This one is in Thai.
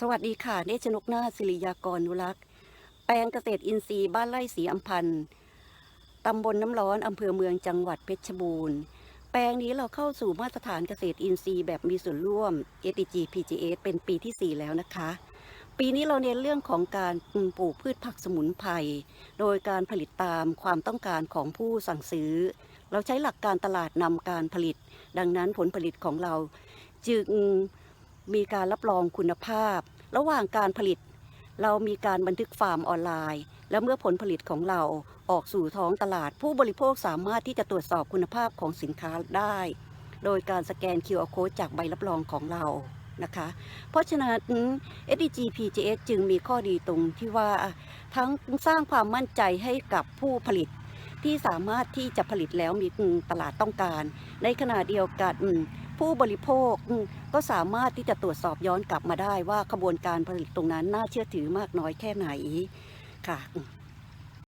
สวัสดีค่ะ เนชนกนาศิริยากรนุรักษ์ แปลงเกษตรอินทรีย์บ้านไร่สีอัมพันธ์ตำบลน้ำร้อนอำเภอเมืองจังหวัดเพชรบูรณ์ แปลงนี้เราเข้าสู่มาตรฐานเกษตรอินทรีย์แบบมีส่วนร่วม ATG PGS เป็นปีที่ 4 แล้วนะคะ ปีนี้เราเน้นเรื่องของการปลูกพืชผักสมุนไพร โดยการผลิตตามความต้องการของผู้สั่งซื้อ เราใช้หลักการตลาดนำการผลิต ดังนั้นผลผลิตของเราจึง มีการรับรองคุณภาพ ระหว่างการผลิต เรามีการบันทึกฟาร์มออนไลน์ และเมื่อผลผลิตของเราออกสู่ท้องตลาด ผู้บริโภคสามารถที่จะตรวจสอบคุณภาพของสินค้าได้ โดยการสแกน QR code จากใบรับรองของเรานะคะ เพราะฉะนั้น SDG PGS จึงมีข้อดีตรงที่ว่าทั้งสร้างความมั่นใจให้กับผู้ผลิตที่สามารถที่จะผลิตแล้วมีตลาดต้องการ ในขณะเดียวกัน ผู้บริโภคก็สามารถที่จะตรวจสอบย้อนกลับมาได้ว่าขบวนการผลิตตรงนั้นน่าเชื่อถือมากน้อยแค่ไหนค่ะ